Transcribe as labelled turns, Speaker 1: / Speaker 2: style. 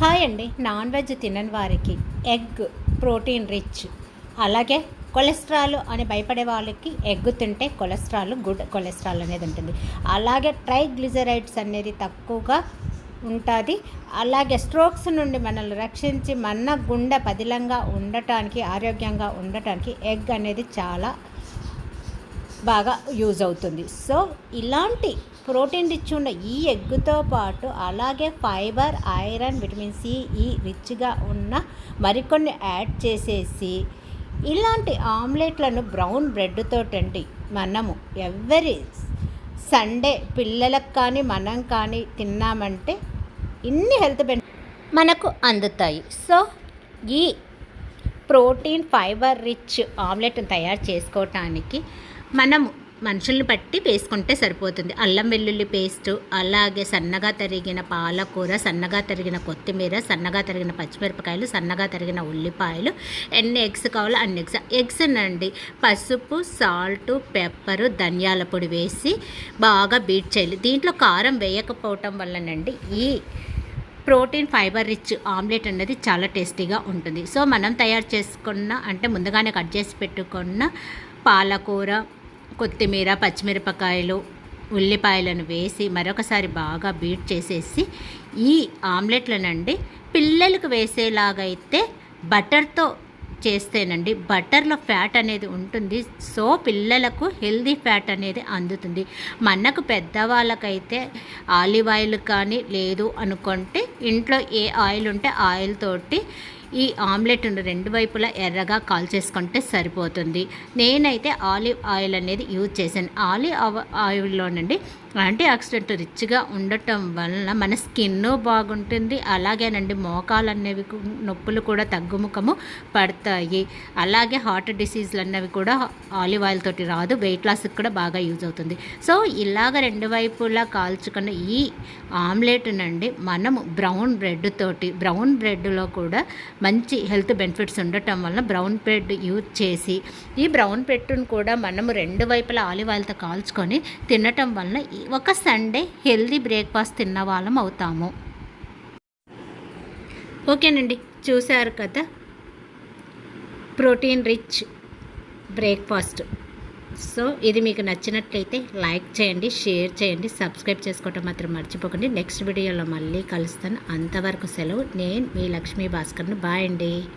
Speaker 1: Hi అండి. Non veg తినని వారికి ఎగ్ ప్రోటీన్ రిచ్. అలాగే కొలెస్ట్రాల్ అని భయపడే వాళ్ళకి ఎగ్ తింటే కొలెస్ట్రాల్ గుడ్ కొలెస్ట్రాల్ అనేది ఉంటుంది. అలాగే ట్రైగ్లిజరైడ్స్ అనేది తక్కువగా ఉంటుంది. అలాగే స్ట్రోక్స్ నుండి మనల్ని రక్షించి మన గుండె పదిలంగా ఉండటానికి ఆరోగ్యంగా ఉండటానికి ఎగ్ అనేది చాలా బాగా యూజ్ అవుతుంది. సో ఇలాంటి ప్రోటీన్ రిచ్ ఉన్న ఈ ఎగ్గుతో పాటు అలాగే ఫైబర్ ఐరన్ విటమిన్ సి ఈ రిచ్గా ఉన్న మరికొన్ని యాడ్ చేసేసి ఇలాంటి ఆమ్లెట్లను బ్రౌన్ బ్రెడ్తో టండి మనము ఎవరి సండే పిల్లలకు కానీ మనం కానీ తిన్నామంటే ఇన్ని హెల్త్ బెనిఫిట్ మనకు అందుతాయి. సో ఈ ప్రోటీన్ ఫైబర్ రిచ్ ఆమ్లెట్ను తయారు చేసుకోవటానికి మనము మనుషుల్ని బట్టి వేసుకుంటే సరిపోతుంది. అల్లం వెల్లుల్లి పేస్టు అలాగే సన్నగా తరిగిన పాలకూర సన్నగా తరిగిన కొత్తిమీర సన్నగా తరిగిన పచ్చిమిరపకాయలు సన్నగా తరిగిన ఉల్లిపాయలు ఎన్ని ఎగ్స్ కావాలో అన్ని ఎగ్స్. ఎగ్స్ నండి పసుపు సాల్ట్ పెప్పరు ధనియాల పొడి వేసి బాగా బీట్ చేయాలి. దీంట్లో కారం వేయకపోవటం వల్లనండి ఈ ప్రోటీన్ ఫైబర్ రిచ్ ఆమ్లెట్ అనేది చాలా టేస్టీగా ఉంటుంది. సో మనం తయారు చేసుకున్న అంటే ముందుగానే కట్ చేసి పెట్టుకున్న పాలకూర కొత్తిమీర పచ్చిమిరపకాయలు ఉల్లిపాయలను వేసి మరొకసారి బాగా బీట్ చేసేసి ఈ ఆమ్లెట్లనండి పిల్లలకు వేసేలాగైతే బటర్తో చేస్తేనండి బటర్లో ఫ్యాట్ అనేది ఉంటుంది. సో పిల్లలకు హెల్దీ ఫ్యాట్ అనేది అందుతుంది. మనకు పెద్దవాళ్ళకైతే ఆలివ్ ఆయిల్ కానీ లేదు అనుకుంటే ఇంట్లో ఏ ఆయిల్ ఉంటే ఆయిల్ తోటి ఈ ఆమ్లెట్ రెండు వైపులా ఎర్రగా కాల్ చేసుకుంటే సరిపోతుంది. నేనైతే ఆలివ్ ఆయిల్ అనేది యూజ్ చేశాను. ఆలివ్ ఆయిల్లోనండి యాంటీ ఆక్సిడెంట్ రిచ్గా ఉండటం వలన మన స్కిన్ బాగుంటుంది. అలాగేనండి మోకాలు అనేవి నొప్పులు కూడా తగ్గుముఖము పడతాయి. అలాగే హార్ట్ డిసీజ్లు అన్నవి కూడా ఆలివ్ ఆయిల్ తోటి రాదు. వెయిట్ లాస్కి కూడా బాగా యూజ్ అవుతుంది. సో ఇలాగ రెండు వైపులా కాల్చుకున్న ఈ ఆమ్లెట్ నండి మనము బ్రౌన్ బ్రెడ్ తోటి బ్రౌన్ బ్రెడ్లో కూడా మంచి హెల్త్ బెనిఫిట్స్ ఉండటం వలన బ్రౌన్ బ్రెడ్ యూజ్ చేసి ఈ బ్రౌన్ బ్రెడ్ను కూడా మనము రెండు వైపులా ఆలివ్ ఆయిల్తో కాల్చుకొని తినటం వలన ఒక సండే హెల్దీ బ్రేక్ఫాస్ట్ తిన్న వాళ్ళం అవుతాము. ఓకేనండి చూశారు కదా? Protein rich breakfast. సో ఇది మీకు నచ్చినట్లయితే లైక్ చేయండి షేర్ చేయండి సబ్స్క్రైబ్ చేసుకోవటం మాత్రం మర్చిపోకండి. నెక్స్ట్ వీడియోలో మళ్ళీ కలుస్తాను. అంతవరకు సెలవు. నేను మీ లక్ష్మీ భాస్కర్ను. బాయ్ అండి.